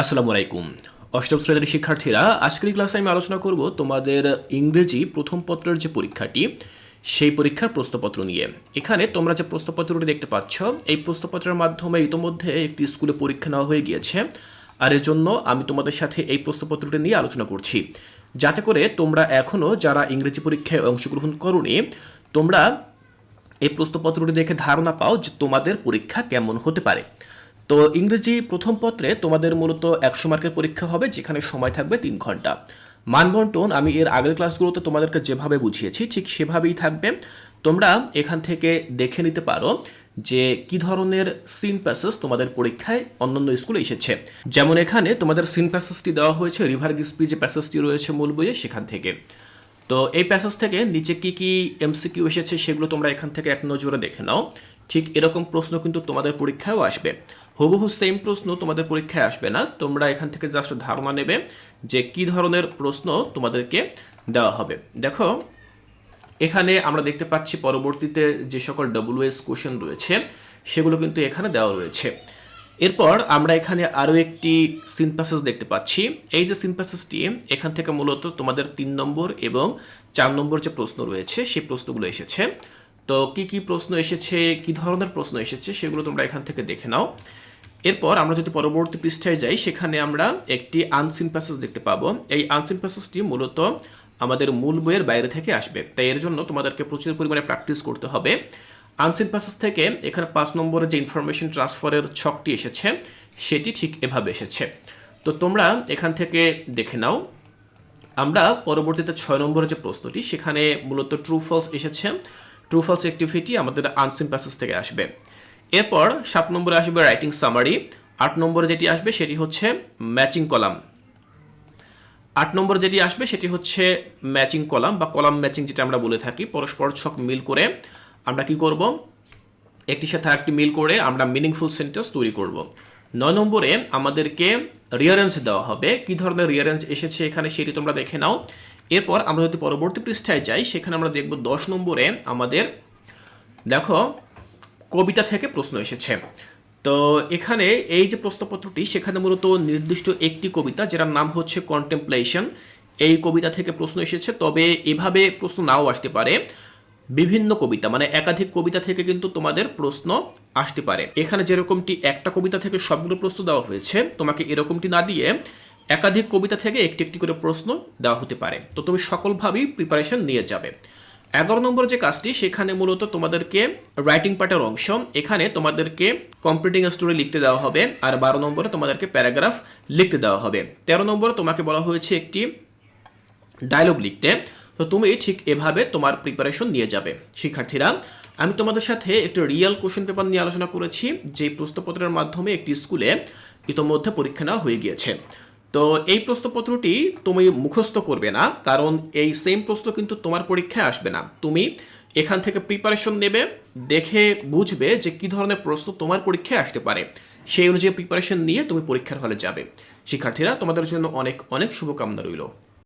আসসালামু আলাইকুম। অষ্টম শ্রেণির শিক্ষার্থীরা, আজকের ক্লাসে আমি আলোচনা করব তোমাদের ইংরেজি প্রথম পত্রের যে পরীক্ষাটি, সেই পরীক্ষার প্রশ্নপত্র নিয়ে। এখানে তোমরা যে প্রশ্নপত্রটি দেখতে পাচ্ছ, এই প্রশ্নপত্রের মাধ্যমে ইতোমধ্যে একটি স্কুলে পরীক্ষা নেওয়া হয়ে গিয়েছে। আর এর জন্য আমি তোমাদের সাথে এই প্রশ্নপত্রটি নিয়ে আলোচনা করছি। যাতে করে তোমরা এখনও যারা ইংরেজি পরীক্ষায় অংশগ্রহণ করনি, তোমরা এই প্রশ্নপত্রটি দেখে ধারণা পাও যে তোমাদের পরীক্ষা কেমন হতে পারে। তো ইংরেজি প্রথম পত্রে তোমাদের মূলত একশো মার্কের পরীক্ষা হবে, যেখানে সময় থাকবে তিন ঘণ্টা। মানবন্টন আমি এর আগের ক্লাসগুলোতে তোমাদেরকে যেভাবে বুঝিয়েছি, ঠিক সেভাবেই থাকবে। তোমরা এখান থেকে দেখে নিতে পারো যে কি ধরনের সিন প্যাসেজ তোমাদের পরীক্ষায় অন্যান্য স্কুলে এসেছে। যেমন এখানে তোমাদের সিন প্যাসেজটি দেওয়া হয়েছে রিভার গিসপি যে প্যাসেজটি রয়েছে মূল বইয়ে সেখান থেকে। তো এই প্যাসেজ থেকে নিচে কি কি এমসিকিউ এসেছে সেগুলো তোমরা এখান থেকে এক নজরে দেখে নাও। ঠিক এরকম প্রশ্ন কিন্তু তোমাদের পরীক্ষায়ও আসবে। হুবহু সেম প্রশ্ন তোমাদের পরীক্ষায় আসবে না। তোমরা এখান থেকে জাস্ট ধারণা নেবে যে কি ধরনের প্রশ্ন তোমাদেরকে দেওয়া হবে। দেখো, এখানে আমরা দেখতে পাচ্ছি পরবর্তীতে যে সকল ডব্লিউএস কোশ্চেন রয়েছে, সেগুলো কিন্তু এখানে দেওয়া রয়েছে। এরপর আমরা এখানে আরও একটি সিনপ্যাসেজ দেখতে পাচ্ছি। এই যে সিনপ্যাসেজটি এখান থেকে মূলত তোমাদের তিন নম্বর এবং চার নম্বর যে প্রশ্ন রয়েছে, সেই প্রশ্নগুলো এসেছে। তো কি কি প্রশ্ন এসেছে, কি ধরনের প্রশ্ন এসেছে, সেগুলো তোমরা এখান থেকে দেখে নাও। এরপর আমরা যদি পরবর্তী পৃষ্ঠায় যাই, সেখানে আমরা একটি আনসিন প্যাসেজ দেখতে পাবো। এই আনসিন প্যাসেজটি মূলত আমাদের মূল বইয়ের বাইরে থেকে আসবে। তাই এর জন্য তোমাদেরকে প্রচুর পরিমাণে প্র্যাকটিস করতে হবে। আনসিন প্যাসেজ থেকে এখানে পাঁচ নম্বরে যে ইনফরমেশন ট্রান্সফারের ছকটি এসেছে, সেটি ঠিক এভাবে এসেছে। তো তোমরা এখান থেকে দেখে নাও। আমরা পরবর্তীতে ছয় নম্বরের যে প্রশ্নটি, সেখানে মূলত ট্রু ফলস এসেছে। ট্রু ফলস অ্যাক্টিভিটি আমাদের আনসিন প্যাসেজ থেকে আসবে। এরপর সাত নম্বরে আসবে রাইটিং সামারি আট নম্বরে যেটি আসবে, সেটি হচ্ছে ম্যাচিং কলাম আট নম্বর যেটি আসবে, সেটি হচ্ছে ম্যাচিং কলাম বা কলাম ম্যাচিং যেটা আমরা বলে থাকি, পরস্পর ছক মিল করে। আমরা কি করব? একটি সাথে আরেকটি মিল করে আমরা মিনিংফুল সেন্টেন্স তৈরি করব। নয় নম্বরে আমাদেরকে রিয়ারেঞ্জ দেওয়া হবে। কি ধরনের রিয়ারেঞ্জ এসেছে এখানে সেটি তোমরা দেখে নাও। এরপর আমরা যদি পরবর্তী পৃষ্ঠায় যাই, সেখানে আমরা দেখব দশ নম্বরে আমাদের, দেখো, কবিতা থেকে প্রশ্ন এসেছে। তো এখানে এই যে প্রশ্নপত্রটি, সেখানে মূলত নির্দিষ্ট একটি কবিতা, যেটার নাম হচ্ছে কন্টেম্পলেশন এই কবিতা থেকে প্রশ্ন এসেছে, তবে এভাবে প্রশ্ন নাও আসতে পারে। বিভিন্ন কবিতা মানে একাধিক কবিতা থেকে কিন্তু তোমাদের প্রশ্ন আসতে পারে। এখানে যেরকমটি একটা কবিতা থেকে সবগুলো প্রশ্ন দেওয়া হয়েছে, তোমাকে এরকমটি না দিয়ে একাধিক কবিতা থেকে একটি একটি করে প্রশ্ন দেওয়া হতে পারে। তো তুমি সকলভাবেই প্রিপারেশন নিয়ে যাবে। এগারো নম্বর যে কাজটি, সেখানে মূলত তোমাদেরকে রাইটিং পার্টের অংশ, এখানে তোমাদেরকে কম্পিউটিং স্টোরি লিখতে দেওয়া হবে, আর বারো নম্বরে তোমাদেরকে প্যারাগ্রাফ লিখতে দেওয়া হবে। তেরো নম্বরে তোমাকে বলা হয়েছে একটি ডায়লগ লিখতে। তো তুমি ঠিক এভাবে তোমার প্রিপারেশন নিয়ে যাবে। শিক্ষার্থীরা, আমি তোমাদের সাথে একটি রিয়েল কোশ্চেন পেপার নিয়ে আলোচনা করেছি যে প্রশ্নপত্রের মাধ্যমে একটি স্কুলে ইতোমধ্যে পরীক্ষা নেওয়া হয়ে গিয়েছে। তো এই প্রশ্নপত্রটি তুমি মুখস্থ করবে না, কারণ এই সেম প্রশ্ন কিন্তু তোমার পরীক্ষায় আসবে না। তুমি এখান থেকে প্রিপারেশন নেবে, দেখে বুঝবে যে কি ধরনের প্রশ্ন তোমার পরীক্ষায় আসতে পারে। সেই অনুযায়ী প্রিপারেশন নিয়ে তুমি পরীক্ষার হলে যাবে। শিক্ষার্থীরা, তোমাদের জন্য অনেক অনেক শুভকামনা রইল।